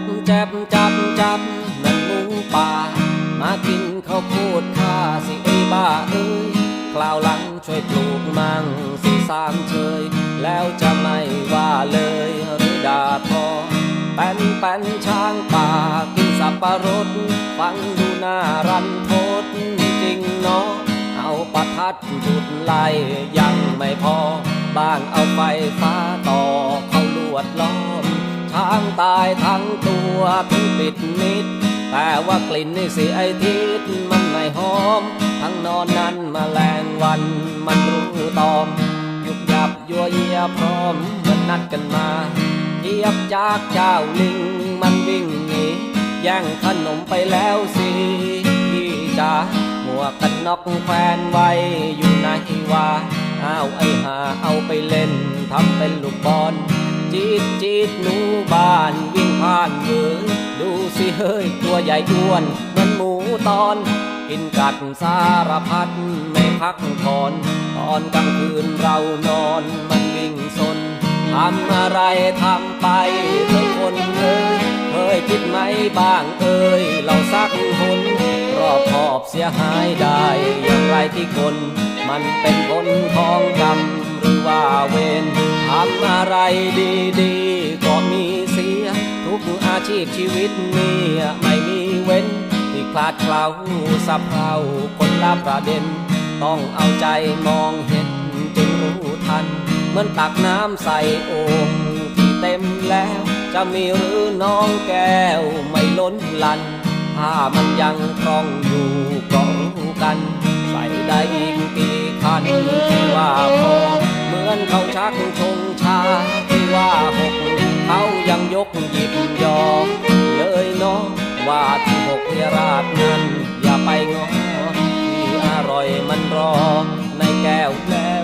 บแจบจับจับนั่นหมูป่า มากินเขาพูดข้าสิไอ้บ้าเอ้ยคราวหลังช่วยปลูกมั่งสิสามเฉยแล้วจะไม่ว่าเลยหรือด่าทอแป้นแป้นช้างป่ากินสับปะรด ฟังดูน่ารันทดจริงเนาะเอาประทัดจุดไล่ยังไม่พอ บ้างเอาไฟฟ้าต่อเขาลวดล้อางตายทั้งตัวถึงปิดมิด แต่ว่ากลิ่นนี่สิไอทิศมันไม่หอม ทั้งนอนนั้นมาแมลงวันมันรู้ตอม ยุบยับยัวเยียพร้อมมันนัดกันมาเทียบจากเจ้าลิงมันวิ่งหนีแย่งขนมไปแล้วสิพี่จ๋าหมวกกันน็อกแฟนไว้อยู่ไหนวะอ้าวไอหาเอาไปเล่นทำเป็นลูกบอล จีดจีดหนูบ้านวิ่งผ่านมือดูสิเฮ้ยตัวใหญ่อ้วนเหมือนหมูตอน กินกัดสารพัดไม่พักผ่อนตอนกลางคืนเรานอนมันวิ่งซนทำอะไรทำไปเธอคนเอ้ยเคยคิดไหมบ้างเอ้ยเราสักคนรอบขอบเสียหายได้อย่างไรที่คน มันเป็นคนของกรรม ว่าเวรทำอะไรดีๆ ก็มีเสีย ทุกอาชีพชีวิตนี่ไม่มีเว้น ที่คลาดเคล้าสับเพราคนละประเด็น ต้องเอาใจมองเห็นจึงรู้ทัน เหมือนตักน้ำใส่โอ่งที่เต็มแล้ว จะมีหรือน้องแก้วไม่ล้นลัน ถ้ามันยังคล่องอยู่ ชักชงชาที่ว่าหกเขายังยกหยิบยอเลยเนาะว่าที่หกเที่ราดนั้น อย่าไปงอที่อร่อยมันรอในแก้วแล้ว